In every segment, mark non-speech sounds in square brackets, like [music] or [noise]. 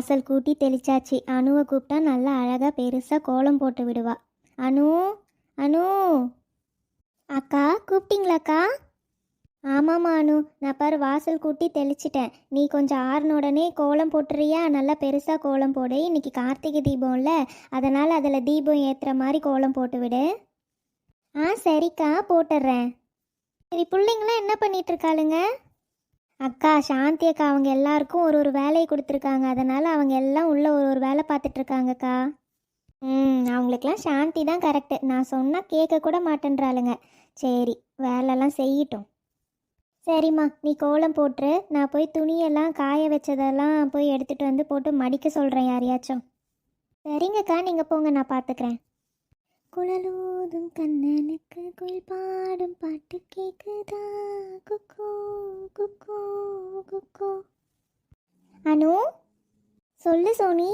வாசல் கூட்டி தெளிச்சாச்சு. அணுவை கூப்பிட்டா நல்லா அழகாக பெருசாக கோலம் போட்டு விடுவா. அனு அனு. அக்கா கூப்பிட்டீங்களாக்கா? ஆமாம்மா அனு. நான் பாரு வாசல் கூட்டி தெளிச்சிட்டேன். நீ கொஞ்சம் ஆறுன உடனே கோலம் போட்டுறியா? நல்லா பெருசாக கோலம் போடு. இன்னைக்கு கார்த்திகை தீபம்ல அதனால் அதில் தீபம் ஏற்றுற மாதிரி கோலம் போட்டு விடு. ஆ சரிக்கா. போட்டுடுறேன் சரி பிள்ளைங்களாம் என்ன பண்ணிகிட்ருக்காளுங்க அக்கா சாந்தி அக்கா அவங்க எல்லாருக்கும் ஒரு ஒரு வேலையை கொடுத்துருக்காங்க. அதனால் அவங்க எல்லாம் உள்ளே ஒரு ஒரு வேலை பார்த்துட்ருக்காங்கக்கா. ம் அவங்களுக்கெல்லாம் சாந்தி தான் கரெக்டு நான் சொன்னால் கேட்க கூட மாட்டேன்றாளுங்க. சரி வேலைலாம் செய்யட்டும். சரிம்மா நீ கோலம் போட்டுரு. நான் போய் துணியெல்லாம் காய வச்சதெல்லாம் போய் எடுத்துகிட்டு வந்து போட்டு மடிக்க சொல்கிறேன் யாரையாச்சும். சரிங்கக்கா நீங்கள் போங்க நான் பார்த்துக்கிறேன். குழலூதும் கண்ணனுக்கு குயில் பாடும் பாட்டு கேக்குதா? குக்கோ குக்கோ குக்கோ. அனு சொல்லு சோனி.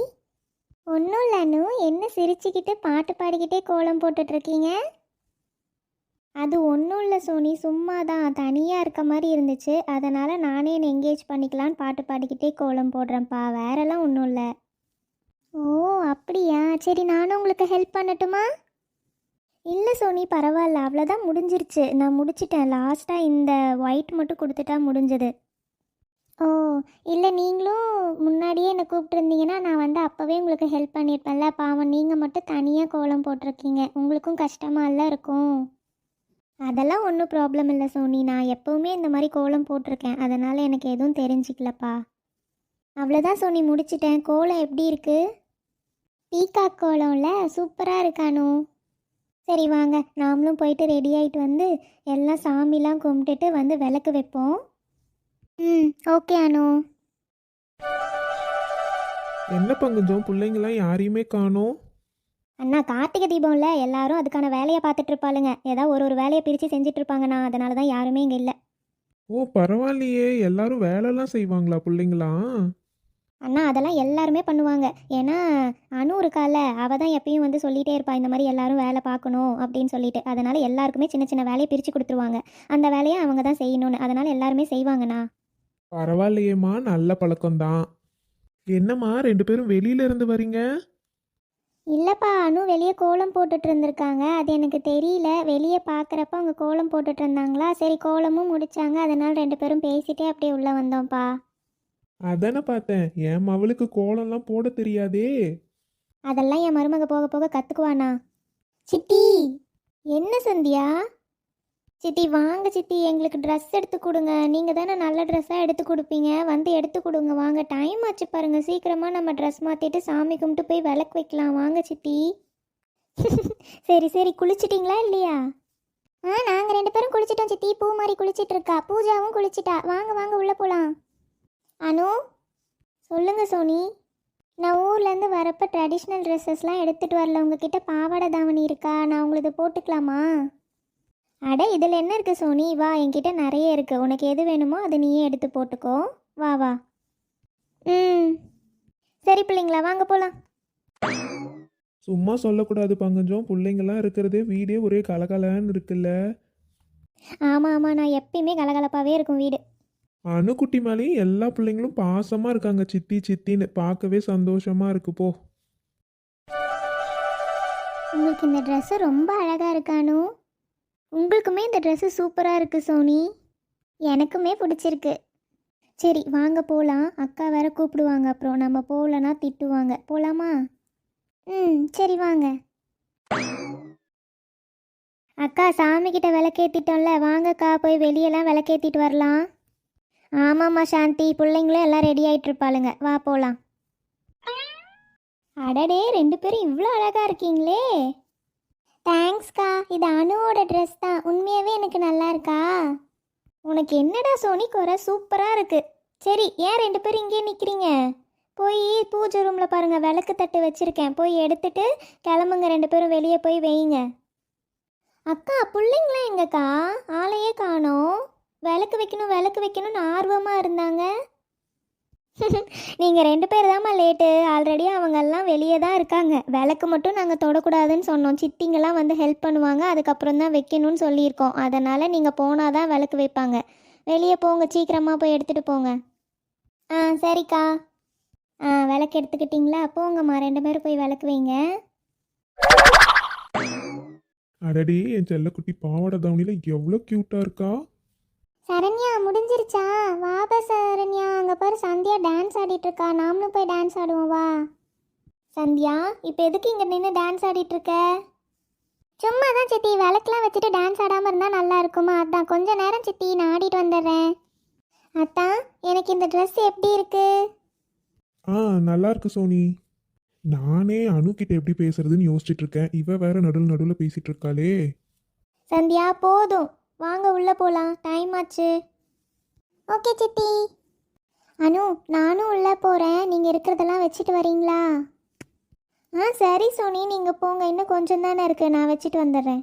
ஒன்றும் இல்லை அனு என்ன சிரிச்சுக்கிட்டு பாட்டு பாடிக்கிட்டே கோலம் போட்டுட்ருக்கீங்க? அது ஒன்றும் இல்லை சோனி சும்மா தான் தனியாக இருக்க மாதிரி இருந்துச்சு. அதனால் நானே என்னை என்கேஜ் பண்ணிக்கலான்னு பாட்டு பாடிக்கிட்டே கோலம் போடுறேன்ப்பா. வேறெல்லாம் ஒன்றும் இல்லை. ஓ அப்படியா? சரி நானும் உங்களுக்கு ஹெல்ப் பண்ணட்டுமா? இல்லை சோனி பரவாயில்ல. அவ்வளோதான் முடிஞ்சிருச்சு. நான் முடிச்சிட்டேன். லாஸ்ட்டாக இந்த ஒயிட் மட்டும் கொடுத்துட்டா முடிஞ்சது. ஓ இல்லை நீங்களும் முன்னாடியே என்னை கூப்பிட்டுருந்தீங்கன்னா நான் வந்து அப்போவே உங்களுக்கு ஹெல்ப் பண்ணியிருப்பேன்ல. பாவம் நீங்கள் மட்டும் தனியாக கோலம் போட்டிருக்கீங்க. உங்களுக்கும் கஷ்டமால இருக்கும். அதெல்லாம் ஒன்றும் ப்ராப்ளம் இல்லை சோனி. நான் எப்போவுமே இந்த மாதிரி கோலம் போட்டிருக்கேன். அதனால் எனக்கு எதுவும் தெரிஞ்சிக்கலப்பா. அவ்வளோதான் சோனி முடிச்சிட்டேன். கோலம் எப்படி இருக்கு? பீகாக் கோலம்ல? சூப்பராக இருக்கானோ சரி வாங்க நாமளும் போயிட்டு ரெடி ஆகிட்டு வந்து எல்லாம் சாமிலாம் கும்பிட்டுட்டு வந்து விளக்கு வைப்போம். ம் ஓகே அனு. என்ன பங்குஞ்சம்? பிள்ளைங்களாம் யாரையுமே காணோம். அண்ணா கார்த்திகை தீபம்ல எல்லாரும் அதுக்கான வேலையை பார்த்துட்டு இருப்பாளுங்க. ஏதாவது ஒரு ஒரு வேலையை பிரித்து செஞ்சுட்டு இருப்பாங்கண்ணா அதனால தான் யாருமே இங்கே இல்லை. ஓ பரவாயில்லையே எல்லாரும் வேலைலாம் செய்வாங்களா பிள்ளைங்களாம் அண்ணா அதெல்லாம் எல்லாருமே பண்ணுவாங்க. ஏன்னா அனு இருக்கால அவள் தான் எப்பயும் வந்து சொல்லிகிட்டே இருப்பா இந்த மாதிரி எல்லாரும் வேலை பார்க்கணும் அப்படின்னு சொல்லிட்டு. அதனால எல்லாருக்குமே சின்ன சின்ன வேலையை பிரித்து கொடுத்துருவாங்க. அந்த வேலையை அவங்க தான் செய்யணும்னு. அதனால எல்லாருமே செய்வாங்கண்ணா. பரவாயில்லையேம்மா நல்ல பழக்கம்தான். என்னம்மா ரெண்டு பேரும் வெளியில இருந்து வரீங்க? இல்லைப்பா அனு வெளியே கோலம் போட்டுட்டு இருந்திருக்காங்க. அது எனக்கு தெரியல. வெளியே பார்க்குறப்ப அவங்க கோலம் போட்டுட்டு இருந்தாங்களா? சரி கோலமும் முடிச்சாங்க. அதனால ரெண்டு பேரும் பேசிட்டே அப்படியே உள்ளே வந்தோம்ப்பா. அதானே பார்த்தேன். என் மவளுக்கு கோலம்லாம் போட தெரியாதே? அதெல்லாம் என் மருமக போக போக கற்றுக்குவானா சித்தி என்ன சந்தியா? சித்தி வாங்க சித்தி. எங்களுக்கு ட்ரெஸ் எடுத்து கொடுங்க. நீங்கள் தானே நல்ல ட்ரெஸ்ஸாக எடுத்து கொடுப்பீங்க. வந்து எடுத்து கொடுங்க. வாங்க டைம் ஆச்சு பாருங்க. சீக்கிரமாக நம்ம ட்ரெஸ் மாற்றிட்டு சாமி கும்பிட்டு போய் விளக்கு வைக்கலாம். வாங்க சித்தி. [laughs] சரி சரி. குளிச்சிட்டிங்களா இல்லையா? ஆ நாங்கள் ரெண்டு பேரும் குளிச்சிட்டோம் சித்தி. பூ மாதிரி குளிச்சிட்டு இருக்கா. பூஜாவும் குளிச்சிட்டா. வாங்க வாங்க உள்ளே போகலாம் அனு சொல்லுங்க சோனி. நான் ஊர்லேருந்து வரப்போ ட்ரெடிஷ்னல் ட்ரெஸ்ஸஸ்லாம் எடுத்துகிட்டு வரல. உங்ககிட்ட பாவாடை தாவணி இருக்கா? நான் உங்களுக்கு போட்டுக்கலாமா? அட இதில் என்ன இருக்குது சோனி? வா என்கிட்ட நிறைய இருக்குது உனக்கு எது வேணுமோ அதை நீயே எடுத்து போட்டுக்கோ. வா வா. ம். சரி பிள்ளைங்களா வாங்க போகலாம் சும்மா சொல்லக்கூடாது பங்கஞ்சம். பிள்ளைங்களாம் இருக்கிறதே வீடே ஒரே கலகலன்னு இருக்குல்ல. ஆமாம் ஆமாம் நான் எப்பயுமே கலகலப்பாகவே இருக்கும் வீடு. அணுக்குட்டி மேலேயும் எல்லா பிள்ளைங்களும் பாசமாக இருக்காங்க சித்தி சித்தின்னு. பார்க்கவே சந்தோஷமாக இருக்கு போ. உங்களுக்கு இந்த ட்ரெஸ்ஸு ரொம்ப அழகாக இருக்கானு உங்களுக்குமே இந்த ட்ரெஸ்ஸு சூப்பராக இருக்குது சோனி. எனக்குமே பிடிச்சிருக்கு. சரி வாங்க போகலாம் அக்கா வேற கூப்பிடுவாங்க அப்புறம் நம்ம போகலன்னா திட்டுவாங்க. போகலாமா ம் சரி வாங்க. அக்கா சாமி கிட்ட விளக்கேற்றிட்டோம்ல வாங்கக்கா போய் வெளியெல்லாம் விளக்கேற்றிட்டு வரலாம். ஆமாம்மா சாந்தி பிள்ளைங்களும் எல்லாம் ரெடி ஆகிட்டு இருப்பாளுங்க வா போகலாம் அடடே ரெண்டு பேரும் இவ்வளோ அழகாக இருக்கீங்களே. தேங்க்ஸ்க்கா இது அணுவோட ட்ரெஸ் தான். உண்மையாகவே எனக்கு நல்லா இருக்கா? உனக்கு என்னடா சோனி குறை? சூப்பராக இருக்கு. சரி ஏன் ரெண்டு பேரும் இங்கேயே நிற்கிறீங்க போய் பூஜை ரூமில் பாருங்கள் விளக்கு தட்டு வச்சுருக்கேன். போய் எடுத்துட்டு கிளம்புங்க. ரெண்டு பேரும் வெளியே போய் வையுங்க. அக்கா பிள்ளைங்களாம் எங்கக்கா? ஆளையே காணோம். விளக்கு வைக்கணும் விளக்கு வைக்கணும்னு ஆர்வமாக இருந்தாங்க. நீங்கள் ரெண்டு பேர் தாம்மா லேட்டு ஆல்ரெடி அவங்கெல்லாம் வெளியே தான் இருக்காங்க. விளக்கு மட்டும் நாங்கள் தொடக்கூடாதுன்னு சொன்னோம். சித்திங்கெல்லாம் வந்து ஹெல்ப் பண்ணுவாங்க. அதுக்கப்புறம் தான் வைக்கணும்னு சொல்லியிருக்கோம். அதனால் நீங்கள் போனால் தான் விளக்கு வைப்பாங்க. வெளியே போங்க. சீக்கிரமாக போய் எடுத்துகிட்டு போங்க. ஆ சரிக்கா. ஆ விளக்கு எடுத்துக்கிட்டிங்களா? போங்கம்மா. ரெண்டு பேரும் போய் விளக்கு வைங்க. அடடி என் செல்லக்குட்டி பாவாடை தவணியில் எவ்வளோ க்யூட்டாக இருக்கா? சரண்யா முடிஞ்சிருச்சா? வாபா சரண்யா. அங்கே பாரு சந்தியா டான்ஸ் ஆடிட்டு இருக்கா நாமளும் போய் டான்ஸ் ஆடுவோம் வா. சந்தியா இப்போ எதுக்கு இங்கே நின்று டான்ஸ் ஆடிட்டு இருக்க சும்மா தான் சித்தி. விளக்குலாம் வச்சுட்டு டான்ஸ் ஆடாமல் இருந்தால் நல்லா இருக்குமா? அதான் கொஞ்ச நேரம் சித்தி நான் ஆடிட்டு வந்துடுறேன். அத்தான் எனக்கு இந்த ட்ரெஸ் எப்படி இருக்கு? ஆ நல்லா இருக்கு சோனி. நானே அனு கிட்ட எப்படி பேசுறதுன்னு யோசிச்சுட்டு இருக்கேன். இவ வேற நடுவில் நடுவில் பேசிட்டு இருக்காளே. சந்தியா போதும். வாங்க உள்ளே போகலாம் டைம் ஆச்சு. ஓகே சித்தி. அனு நானும் உள்ளே போகிறேன் நீங்கள் இருக்கிறதெல்லாம் வச்சுட்டு வரீங்களா? ஆ சரி சோனி. நீங்கள் போங்க. இன்னும் கொஞ்சம் தானே இருக்குது நான் வச்சுட்டு வந்துடுறேன்.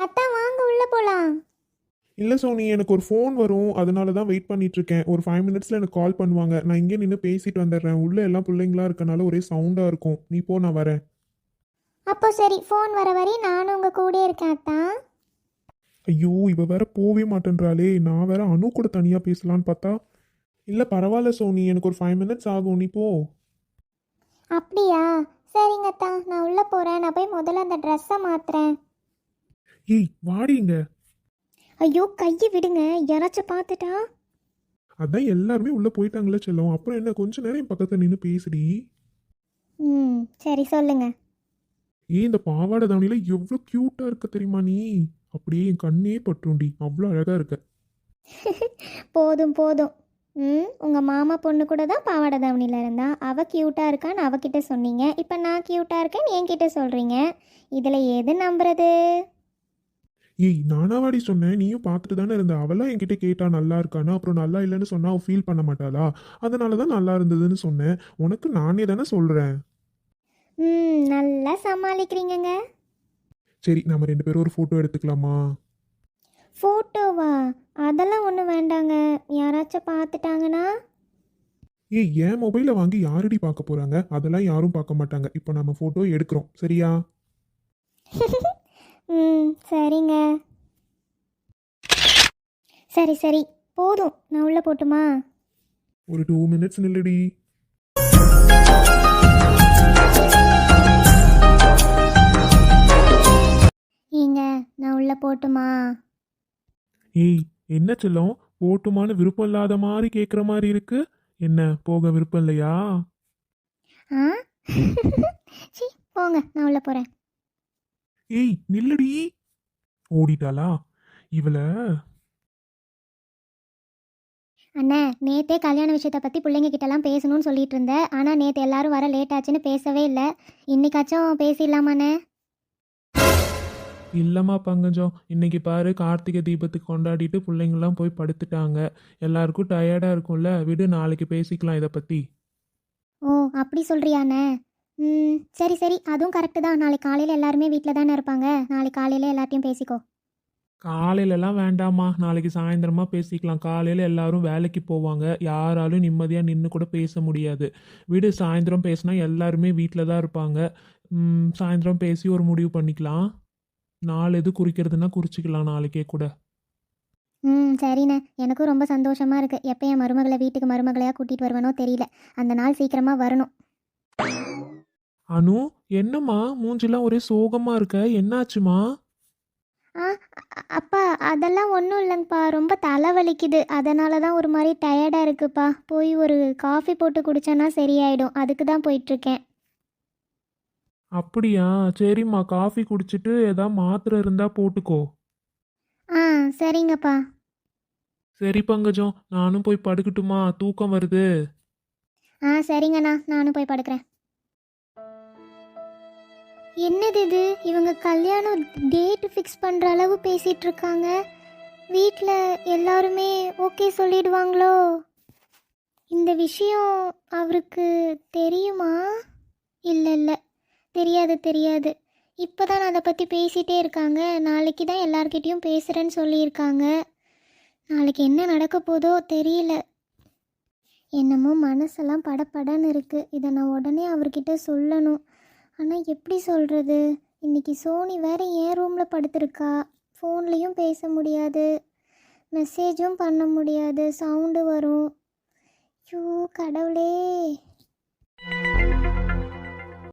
அத்தா வாங்க உள்ளே போகலாம் இல்லை சோனி. எனக்கு ஒரு ஃபோன் வரும். அதனால தான் வெயிட் பண்ணிட்டு இருக்கேன். ஒரு ஃபைவ் மினிட்ஸில் எனக்கு கால் பண்ணுவாங்க. நான் இங்கே நின்று பேசிட்டு வந்துடுறேன். உள்ள எல்லாம் பிள்ளைங்களா இருக்கனால ஒரே சவுண்டாக இருக்கும். நீ போ நான் வரேன். அப்போ சரி ஃபோன் வர வரையும் நானும் உங்கள் கூட இருக்கேன் அத்தா. ஐயோ இவ வேற போவே மாட்டேன்றாளே. நான் வேற அனு கூட தனியாக பேசலான்னு பார்த்தா இல்லை பரவாயில்ல சோனி. எனக்கு ஒரு ஃபைவ் மினிட்ஸ் ஆகும். நீ போ. அப்படியா? சரிங்க அத்தா. நான் உள்ளே போகிறேன் நான் போய் முதல்ல அந்த ட்ரெஸ்ஸை மாற்றுறேன் ஏய் வாடிங்க ஐயோ கையை விடுங்க. யாராச்சும் பார்த்துட்டா? அதான் எல்லாருமே உள்ளே போயிட்டாங்களே செல்லம். அப்புறம் என்ன? கொஞ்ச நேரம் என் பக்கத்தில் நின்று பேசுடி. ம் சரி சொல்லுங்க. ஏன் இந்த பாவாடை தாவணியில் எவ்வளோ க்யூட்டாக இருக்க தெரியுமா நீ? அப்படியே என் கண்ணே பட்டுருண்டி. அவ்வளோ அழகாக இருக்க. [laughs] போதும் போதும். ம் உங்கள் மாமா பொண்ணு கூட தான் பாவாடை தாவணியில் இருந்தா அவள் க்யூட்டாக இருக்கான்னு அவகிட்ட சொன்னீங்க. இப்போ நான் க்யூட்டாக இருக்கேன்னு என்கிட்ட சொல்கிறீங்க இதில் எது நம்புறது? ஏய் நானாவாடி சொன்னேன். நீயும் பார்த்துட்டு தானே இருந்த. அவளாம் என்கிட்ட கேட்டா நல்லா இருக்கானா? அப்புறம் நல்லா இல்லைன்னு சொன்னா அவள் ஃபீல் பண்ண மாட்டாளா? அதனால தான் நல்லா இருந்ததுன்னு சொன்னேன். உனக்கு நானே தானே சொல்கிறேன் ம் நல்லா சமாளிக்கிறீங்கங்க. சரி நம்ம ரெண்டு பேரும் ஒரு ஃபோட்டோ எடுத்துக்கலாமா? ஃபோட்டோவா அதெல்லாம் ஒன்றும் வேண்டாங்க. யாராச்சும் பார்த்துட்டாங்கன்னா? ஏய் என் மொபைலை வாங்கி யாரடி பார்க்க போகிறாங்க அதெல்லாம் யாரும் பார்க்க மாட்டாங்க. இப்போ நம்ம ஃபோட்டோ எடுக்கிறோம். சரியா? [laughs] ம் சரிங்க. சரி சரி. போதும். நான் உள்ளே போட்டுமா? ஒரு டூ மினிட்ஸ் நில்லுடி. உள்ளே போட்டுமா? ஏய் என்ன செல்லம்? போட்டுமான்னு விருப்பம் இல்லாத மாதிரி கேட்குற மாதிரி இருக்கு. என்ன போக விருப்பம் இல்லையா? ஆ? [laughs] சி போங்க நான் உள்ளே போகிறேன் ஏய் நில்லுடி. ஓடிட்டாளா? இவள. அண்ணே நேத்தே கல்யாண விஷயத்தை பற்றி பிள்ளைங்க கிட்டலாம் பேசணும்னு சொல்லிட்டு இருந்தேன். ஆனால் நேற்று எல்லாரும் வர லேட் ஆச்சுன்னு பேசவே இல்லை. இன்னைக்காச்சும் பேசிடலாமாண்ணே? இல்லைம்மா பங்கஜம். இன்னைக்கு பாரு கார்த்திகை தீபத்துக்கு கொண்டாடிட்டு பிள்ளைங்கள்லாம் போய் படுத்துட்டாங்க. எல்லாருக்கும் டயர்டாக இருக்கும்ல? விடு நாளைக்கு பேசிக்கலாம் இதை பற்றி ஓ அப்படி சொல்கிறியாண்ணே ம் சரி சரி. அதுவும் கரெக்டு தான். நாளைக்கு காலையில் எல்லாருமே வீட்டில் தானே இருப்பாங்க. நாளைக்கு காலையில் எல்லாத்தையும் பேசிக்கோ. காலையிலலாம் வேண்டாம்மா. நாளைக்கு சாயந்தரமா பேசிக்கலாம். காலையில் எல்லாரும் வேலைக்கு போவாங்க. யாராலும் நிம்மதியாக நின்று கூட பேச முடியாது. விடு சாயந்தரம் பேசினா எல்லாருமே வீட்டில் தான் இருப்பாங்க. சாயந்தரம் பேசி ஒரு முடிவு பண்ணிக்கலாம். நாள் எது குறிக்கிறதுனா குறிச்சிக்கலாம் நாளைக்கே கூட. ம் சரிண்ணே. எனக்கும் ரொம்ப சந்தோஷமாக இருக்குது எப்போ என் மருமகளை வீட்டுக்கு மருமகளையாக கூட்டிகிட்டு வருவனோ தெரியல. அந்த நாள் சீக்கிரமாக வரணும். அனு என்னம்மா? மூஞ்சிலாம் ஒரே சோகமா இருக்க. என்னாச்சுமா? ஆ அ- அப்பா அதெல்லாம் ஒன்றும் இல்லைங்கப்பா. ரொம்ப தலைவலிக்குது. அதனால தான் ஒரு மாதிரி டயர்டாக இருக்குப்பா. போய் ஒரு காஃபி போட்டு குடிச்சேன்னா சரியாயிடும். அதுக்கு தான் போயிட்டுருக்கேன் அப்படியா? சரிம்மா காஃபி குடிச்சிட்டு ஏதாவது மாத்திரை இருந்தா போட்டுக்கோ. ஆ சரிங்கப்பா. சரி பங்கஜம் நானும் போய் படுக்கட்டுமா? தூக்கம் வருது. ஆ சரிங்கண்ணா நானும் போய் படுக்கிறேன். என்னது இது? இவங்க கல்யாணம் டேட் ஃபிக்ஸ் பண்ணுற அளவு பேசிகிட்டு இருக்காங்க. வீட்டில் எல்லாருமே ஓகே சொல்லிடுவாங்களோ? இந்த விஷயம் அவருக்கு தெரியுமா? இல்லை இல்லை. தெரியாது தெரியாது. இப்போ தான் அதை பற்றி பேசிகிட்டே இருக்காங்க. நாளைக்கு தான் எல்லார்கிட்டேயும் பேசுகிறேன்னு சொல்லியிருக்காங்க. நாளைக்கு என்ன நடக்க போதோ தெரியல. என்னமோ மனசெல்லாம் படப்படன்னு இருக்குது இதை நான் உடனே அவர்கிட்ட சொல்லணும். ஆனால் எப்படி சொல்கிறது இன்றைக்கி சோனி வேறு என் ரூமில் படுத்திருக்கா. ஃபோன்லேயும் பேச முடியாது. மெசேஜும் பண்ண முடியாது. சவுண்டு வரும். ஐயோ கடவுளே.